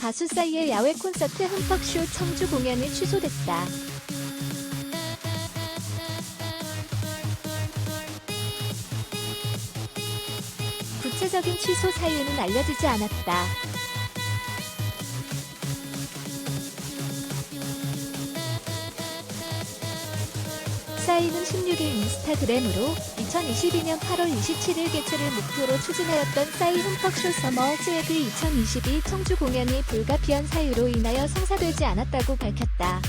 가수 싸이의 야외 콘서트 흠뻑쇼 청주 공연이 취소됐다. 구체적인 취소 사유는 알려지지 않았다. 싸이는 16일 인스타그램으로 2022년 8월 27일 개최를 목표로 추진하였던 싸이 흠뻑쇼 서머 스웨그 2022 청주 공연이 불가피한 사유로 인하여 성사되지 않았다고 밝혔다.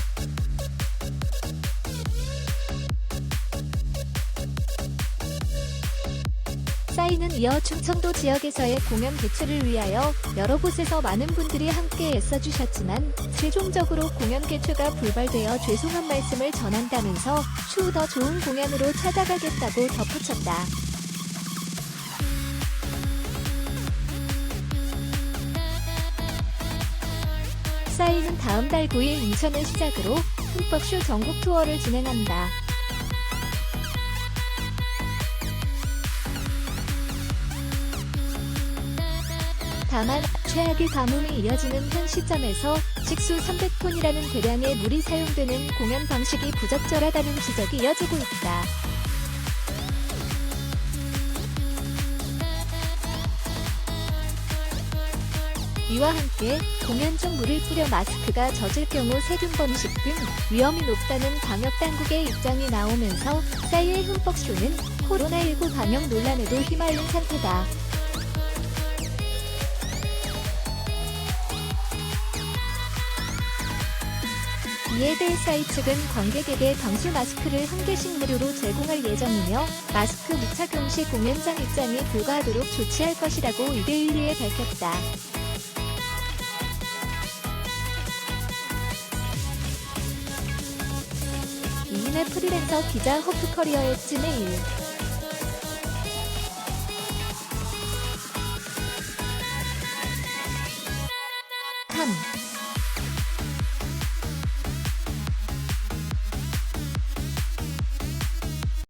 싸이는 이어 충청도 지역에서의 공연 개최를 위하여 여러 곳에서 많은 분들이 함께 애써주셨지만 최종적으로 공연 개최가 불발되어 죄송한 말씀을 전한다면서 추후 더 좋은 공연으로 찾아가겠다고 덧붙였다. 싸이는 다음 달 9일 인천을 시작으로 흠뻑쇼 전국 투어를 진행한다. 다만 최악의 가뭄이 이어지는 현 시점에서 식수 300톤이라는 대량의 물이 사용되는 공연 방식이 부적절하다는 지적이 이어지고 있다. 이와 함께 공연 중 물을 뿌려 마스크가 젖을 경우 세균 번식 등 위험이 높다는 방역 당국의 입장이 나오면서 싸이의 흠뻑쇼는 코로나19 방역 논란에도 휘말린 상태다. 이에 대해 싸이 측은 관객에게 방수 마스크를 한 개씩 무료로 제공할 예정이며 마스크 무착용 시 공연장 입장이 불가하도록 조치할 것이라고 이데일리에 밝혔다. 이인의 프리랜서 기자 호프커리어의 찌메일 3.